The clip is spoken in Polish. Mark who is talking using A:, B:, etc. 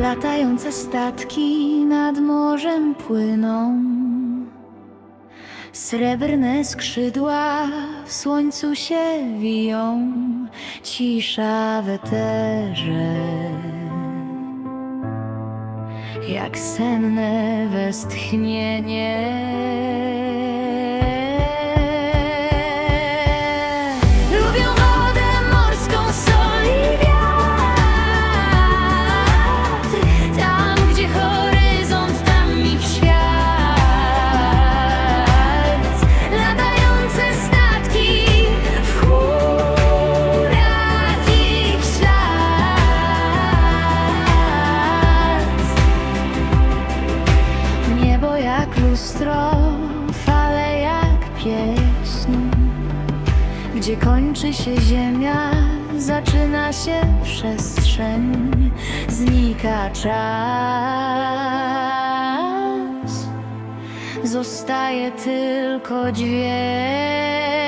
A: Latające statki nad morzem płyną. Srebrne skrzydła w słońcu się wiją, cisza w eterze. Jak senne westchnienie. Lustro, fale jak pieśń. Gdzie kończy się ziemia, zaczyna się przestrzeń. Znika czas. Zostaje tylko dźwięk